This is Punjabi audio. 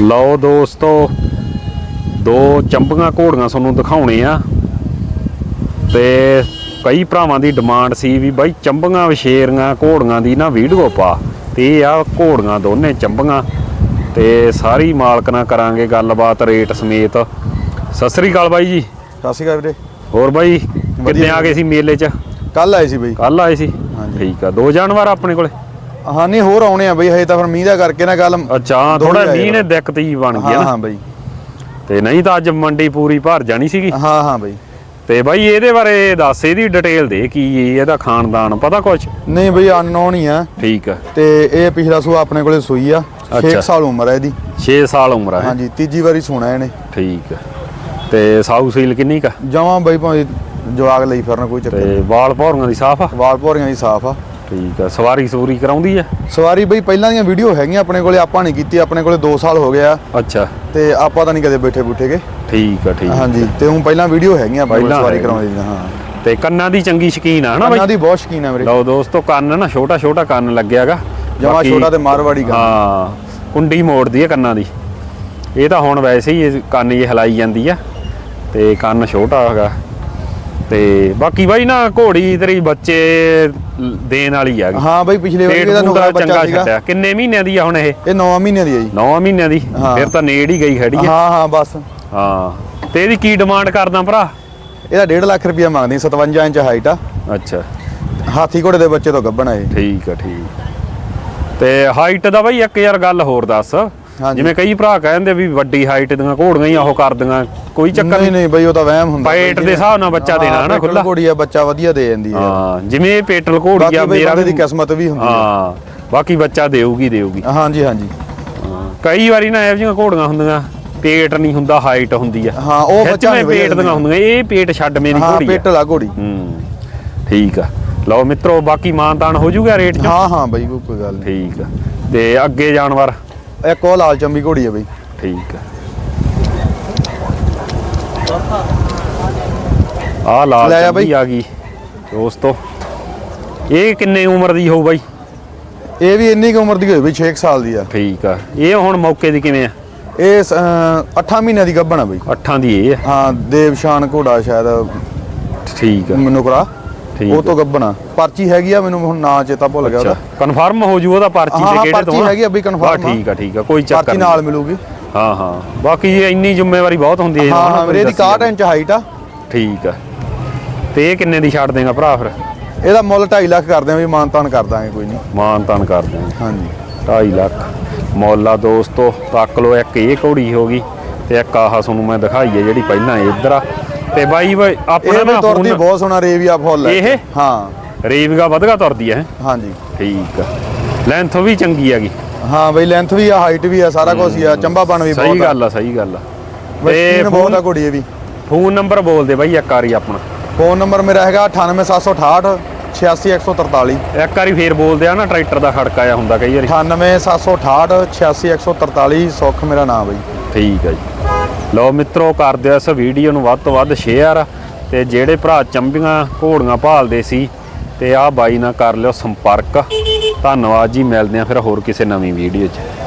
ਲਓ ਦੋਸਤੋ ਦੋ ਚੰਬੀਆਂ ਘੋੜੀਆਂ ਤੁਹਾਨੂੰ ਦਿਖਾਉਣੇ ਆ ਤੇ ਕਈ ਭਰਾਵਾਂ ਦੀ ਡਿਮਾਂਡ ਸੀ ਵੀ ਬਾਈ ਚੰਬੀਆਂ ਵਿਸ਼ੇਰੀਆਂ ਘੋੜੀਆਂ ਦੀ ਨਾ ਵੀਡੀਓ ਪਾ। ਤੇ ਇਹ ਆ ਘੋੜੀਆਂ ਦੋਨੇ ਚੰਬੀਆਂ। ਤੇ ਸਾਰੀ ਮਾਲਕ ਨਾਲ ਕਰਾਂਗੇ ਗੱਲਬਾਤ ਰੇਟ ਸਮੇਤ। ਸਤਿ ਸ੍ਰੀ ਅਕਾਲ ਬਾਈ ਜੀ। ਸਤਿ ਸ਼੍ਰੀ ਅਕਾਲ ਵੀਰੇ। ਹੋਰ ਬਾਈ ਕਿੰਨੇ ਆ ਗਏ ਸੀ ਮੇਲੇ 'ਚ? ਕੱਲ ਆਏ ਸੀ ਬਈ। ਕੱਲ ਆਏ ਸੀ। ਠੀਕ ਆ ਦੋ ਜਾਨਵਰ ਆਪਣੇ ਕੋਲੇ? ਹਾਂ ਨਹੀਂ ਹੋਰ ਆਉਣੇ ਆ ਬਈ ਹਜੇ ਤਾਂ ਫਿਰ ਮੀਂਹ ਦਾ ਕਰਕੇ ਨਾ ਗੱਲ ਅੱਛਾ ਥੋੜਾ ਮੀਂਹ ਨੇ। ਦਿੱਕਤ ਹੀ ਬਣ ਗਈ ਹਾਂ ਹਾਂ ਬਈ। ਤੇ ਨਹੀਂ ਤਾਂ ਅੱਜ ਮੰਡੀ ਪੂਰੀ ਭਰ ਜਾਣੀ ਸੀਗੀ। ਹਾਂ ਹਾਂ ਬਈ। ਤੇ ਬਾਈ ਇਹਦੇ ਬਾਰੇ ਦੱਸ ਇਹਦੀ ਡਿਟੇਲ ਦੇ ਕੀ ਇਹਦਾ ਖਾਨਦਾਨ ਪਤਾ ਕੁਛ? ਨਹੀਂ ਬਈ ਅਨਨੋਨ ਹੀ ਆ। ਠੀਕ ਆ। ਤੇ ਇਹ ਪਿਛਲਾ ਸੂ ਆਪਣੇ ਕੋਲੇ ਸੂਈ ਆ। ਅੱਛਾ। 6 ਸਾਲ ਉਮਰ ਹੈ ਇਹਦੀ। 6 ਸਾਲ ਉਮਰ ਹੈ ਹਾਂਜੀ ਤੀਜੀ ਵਾਰੀ ਸੋਣਾ ਇਹਨੇ। ਠੀਕ ਆ। ਤੇ ਸਾਊ ਸੀਲ ਕਿੰਨੀ ਕਾ ਜਮਾਂ ਬਈ ਭਾਵੇਂ ਜਵਾਗ ਲਈ ਫਿਰਨ ਕੋਈ ਚੱਕਰ ਤੇ ਵਾਲ ਭੌਰੀਆਂ ਦੀ ਸਾਫ਼ ਆ। ਵਾਲ ਭੋਰੀਆਂ ਦੀ ਸਾਫ਼ ਆ। ਠੀਕ ਆ ਸਵਾਰੀ ਸੂਰੀ ਕਰਾਉਂਦੀ ਆ? ਸਵਾਰੀ ਬਈ ਪਹਿਲਾਂ ਦੀਆਂ ਵੀਡੀਓ ਹੈਗੀਆਂ ਆਪਣੇ ਕੋਲੇ ਆਪਾਂ ਨਹੀਂ ਕੀਤੀ ਆਪਣੇ ਕੋਲੇ 2 ਸਾਲ ਹੋ ਗਿਆ। ਅੱਛਾ। ਤੇ ਆਪਾਂ ਤਾਂ ਨਹੀਂ ਕਦੇ ਬੈਠੇ ਬੁੱਠੇਗੇ ਠੀਕ ਆ ਠੀਕ। ਹਾਂਜੀ ਤੇ ਹੁਣ ਪਹਿਲਾਂ ਵੀਡੀਓ ਹੈਗੀਆਂ ਪਹਿਲਾਂ ਸਵਾਰੀ। ਕਰਾਉਂਦੀ ਦੀਆਂ ਹਾਂ। ਤੇ ਕੰਨਾਂ ਦੀ ਚੰਗੀ ਸ਼ਕੀਨ ਆ ਨਾ ਬਾਈ? ਦੀ ਬਹੁਤ ਸ਼ਕੀਨ ਆ ਵੀਰੇ। ਲਓ ਦੋਸਤੋ ਕੰਨ ਨਾ ਛੋਟਾ ਛੋਟਾ ਕੰਨ ਲੱਗਿਆਗਾ। ਜਮਾ ਛੋਟਾ ਤੇ ਮਾਰਵਾੜੀ ਕੰਨ। ਹਾਂ ਕੁੰਡੀ ਮੋੜਦੀ ਆ ਕੰਨਾਂ ਦੀ। ਇਹ ਤਾਂ ਹੁਣ ਵੈਸੇ ਹੀ ਕੰਨ ਇਹ ਹਲਾਈ ਜਾਂਦੀ ਆ ਤੇ ਕੰਨ ਛੋਟਾ ਹੈਗਾ। ਤੇ ਬਾਕੀ ਬਾਈ ਨਾ ਘੋੜੀ ਤੇਰੀ ਬੱਚੇ ਦੇਣ ਵਾਲੀ ਆ ਹਾਂ ਬਈ ਪਿਛਲੇ ਵਾਰੀ ਇਹਦਾ ਨੋਰਾ ਬੱਚਾ ਸੀਗਾ। ਕਿੰਨੇ ਮਹੀਨਿਆਂ ਦੀ ਆ ਹੁਣ ਇਹ? ਇਹ 9 ਮਹੀਨਿਆਂ ਦੀ ਹੈ ਜੀ। 9 ਮਹੀਨਿਆਂ ਦੀ। ਫਿਰ ਤਾਂ ਨੇੜ ਹੀ ਗਈ ਖੜੀ ਆ। ਹਾਂ ਹਾਂ ਬਸ। ਹਾਂ। ਤੇ ਇਹਦੀ ਕੀ ਡਿਮਾਂਡ ਕਰਦਾ ਭਰਾ? ਇਹਦਾ 1.5 ਲੱਖ ਰੁਪਇਆ ਮੰਗਦੀ 57 ਇੰਚ ਹਾਈਟ ਆ। ਅੱਛਾ। ਹਾਥੀ ਘੋੜੇ ਦੇ ਬੱਚੇ ਤੋਂ ਗੱਭਣ ਆ ਇਹ। ਠੀਕ ਆ ਠੀਕ। ਤੇ ਹਾਈਟ ਦਾ ਬਾਈ ਇੱਕ ਯਾਰ ਗੱਲ ਹੋਰ ਦੱਸ। ਜਿਵੇਂ ਕਈ ਭਰਾ ਕਹਿੰਦੇ ਵੀ ਵੱਡੀ ਹਾਈਟ ਦੀਆਂ ਘੋੜੀਆਂ ਹੀ ਉਹ ਕਰਦੀਆਂ ਕੋਈ ਚੱਕਰ ਨਹੀਂ ਨਹੀਂ ਬਈ ਉਹ ਤਾਂ ਵਹਿਮ ਹੁੰਦਾ। ਪੇਟ ਦੇ ਹਿਸਾਬ ਨਾਲ ਬੱਚਾ ਦੇਣਾ ਹਨਾ ਖੁੱਲਾ ਘੋੜੀ ਆ ਬੱਚਾ ਵਧੀਆ ਦੇ ਜਾਂਦੀ ਹੈ ਹਾਂ ਜਿਵੇਂ ਪੇਟਲ ਘੋੜੀ ਆ ਮੇਰਾ ਦੀ ਕਿਸਮਤ ਵੀ ਹੁੰਦੀ ਹੈ ਹਾਂ ਬਾਕੀ ਬੱਚਾ ਦੇਊਗੀ ਦੇਊਗੀ। ਹਾਂਜੀ ਹਾਂਜੀ। ਹਾਂ। ਕਈ ਵਾਰੀ ਨਾ ਇਹੋ ਜਿਹੀਆਂ ਘੋੜੀਆਂ ਹੁੰਦੀਆਂ ਪੇਟ ਨਹੀਂ ਹੁੰਦਾ ਹਾਈਟ ਹੁੰਦੀ ਆ। ਹਾਂ ਉਹ ਬੱਚਾ ਨਹੀਂ ਪੇਟ ਦੀਆਂ ਹੁੰਦੀਆਂ ਇਹ ਪੇਟ ਛੱਡ ਮੇਰੀ ਹਾਂ ਘੋੜੀ ਆ। ਪੇਟ ਲਾ ਘੋੜੀ। ਹੂੰ ਠੀਕ ਆ। ਲਓ ਮਿੱਤਰੋ ਬਾਕੀ ਮਾਨਤਾਨ ਹੋ ਜਾਊਗਾ ਰੇਟ ਚ? ਹਾਂ ਹਾਂ ਬਈ ਕੋਈ ਗੱਲ ਨਹੀਂ। ਠੀਕ ਆ। ਤੇ ਅੱਗੇ ਜਾਨਵਰ? ਇੱਕ ਉਹ ਲਾਲ ਚੰਬੀ ਘੋੜੀ ਹੈ ਬਈ। ਠੀਕ ਆ। ਆ ਲਾਲ ਲੈ ਆ। ਆ ਗਈ ਦੋਸਤੋ। ਇਹ ਕਿੰਨੇ ਉਮਰ ਦੀ ਹੋਊ ਬਾਈ? ਇਹ ਵੀ ਇੰਨੀ ਕੁ ਉਮਰ ਦੀ ਹੋਈ ਬਈ 6 ਸਾਲ ਦੀ ਆ। ਠੀਕ ਆ। ਇਹ ਹੁਣ ਮੌਕੇ ਦੀ ਕਿਵੇਂ ਆ? ਇਹ 8 ਮਹੀਨਿਆਂ ਦੀ ਗੱਭਣ ਆ ਬਈ। ਅੱਠਾਂ ਦੀ ਇਹ ਆ। ਹਾਂ ਦੇਵਸ਼ਾਨ ਘੋੜਾ ਸ਼ਾਇਦ ਠੀਕ ਆ। ਮੈਨੂੰ ਕਰਾ ਠੀਕ ਉਹ ਤੋਂ ਗੱਭਣ। ਆ ਪਰਚੀ ਹੈਗੀ ਆ ਮੈਨੂੰ ਹੁਣ ਨਾਂ ਚੇਤਾ ਭੁੱਲ ਗਿਆ ਉਹਦਾ। ਕਨਫਰਮ ਹੋ ਜੂ ਉਹਦਾ ਪਰਚੀ ਤੇ ਹਾਂ, ਕਿਹੜੇ ਪਰਚੀ ਤੋਂ ਹੈਗੀ ਆ ਬਈ ਆ। ਠੀਕ ਆ ਠੀਕ ਆ ਕੋਈ ਚੱਕਰ ਪਰਚੀ ਨਹੀਂ। ਨਾਲ ਮਿਲੂਗੀ। ਹਾਂ ਹਾਂ। ਬਾਕੀ ਇਹ ਇੰਨੀ ਜ਼ਿੰਮੇਵਾਰੀ ਬਹੁਤ ਹੁੰਦੀ ਹੈ ਹਾਂ ਹਾਂ ਵੀਰੇ ਇਹਦੀ 61 ਇੰਚ ਹਾਈਟ ਆ। ਠੀਕ ਆ। ਤੇ ਇਹ ਕਿੰਨੇ ਦੀ ਛੱਡ ਦੇਗਾ ਭਰਾ ਫਿਰ? ਇਹਦਾ ਮੁੱਲ 2.5 ਲੱਖ ਕਰਦੇ ਆ ਵੀ ਮਾਨਤਾਨ ਕਰ ਦਾਂਗੇ ਕੋਈ ਨਹੀਂ। ਮਾਨ ਤਾਨ ਕਰ ਦਿਆਂਗੇ। ਹਾਂਜੀ। 2.5 ਲੱਖ। ਮੌਲਾ ਦੋਸਤੋ ਤੱਕ ਲੋ ਇੱਕ ਇਹ ਘੋੜੀ ਹੋ ਗਈ। ਤੇ ਇੱਕ ਆਹ ਤੁਹਾਨੂੰ ਮੈਂ ਦਿਖਾਈ ਹੈ ਜਿਹੜੀ ਪਹਿਲਾਂ ਇੱਧਰ ਆ। ਤੇ ਬਾਈ ਬਾਈ ਆਪਣਾ ਇਹ ਵੀ ਨਾ ਤੁਰਦੀ ਫੋਨ ਬਹੁਤ ਸੋਹਣਾ ਰੇਵੀਆ ਫੁੱਲ ਹੈ। ਇਹ? ਹਾਂ। ਰੇਵਗਾ ਵਧਗਾ ਤੁਰਦੀ ਹੈ। ਹਾਂਜੀ। ਠੀਕ ਆ। ਲੈਂਥ ਵੀ ਚੰਗੀ ਹੈਗੀ। ਹਾਂ ਬਈ ਲੈਂਥ ਵੀ ਆ ਹਾਈਟ ਵੀ ਆ ਸਾਰਾ ਕੁਝ ਹੀ ਆ। ਚੰਬਾਪਣ ਵੀ ਬਹੁਤ ਸਹੀ ਗੱਲ ਆ ਸਹੀ ਗੱਲ ਆ। ਤੇ ਤੇ ਬਹੁਤ ਆ ਘੋੜੀ ਇਹ ਵੀ। ਫੋਨ ਨੰਬਰ ਬੋਲ ਦੇ ਬਾਈ ਇੱਕ ਵਾਰੀ ਆਪਣਾ। ਫੋਨ ਨੰਬਰ ਮੇਰਾ ਹੈਗਾ 98768 86143 ਇੱਕ ਵਾਰੀ ਫੇਰ ਬੋਲਦੇ ਆ ਨਾ ਟਰੈਕਟਰ ਦਾ ਖੜਕਾ ਆ ਹੁੰਦਾ ਕਈ ਵਾਰੀ। 98768 86143 ਸੁੱਖ ਮੇਰਾ ਨਾਮ ਬਈ। ਠੀਕ ਹੈ ਜੀ। ਲਓ ਮਿੱਤਰੋ ਕਰ ਦਿਓ ਇਸ ਵੀਡੀਓ ਨੂੰ ਵੱਧ ਤੋਂ ਵੱਧ ਸ਼ੇਅਰ ਤੇ ਜਿਹੜੇ ਭਰਾ ਚੰਬੀਆਂ ਘੋੜੀਆਂ ਭਾਲਦੇ ਸੀ ਤੇ ਆਹ ਬਾਈ ਨਾਲ ਕਰ ਲਿਓ ਸੰਪਰਕ। ਧੰਨਵਾਦ ਜੀ, ਮਿਲਦੇ ਆ ਫਿਰ ਹੋਰ ਕਿਸੇ ਨਵੀਂ ਵੀਡੀਓ 'ਚ।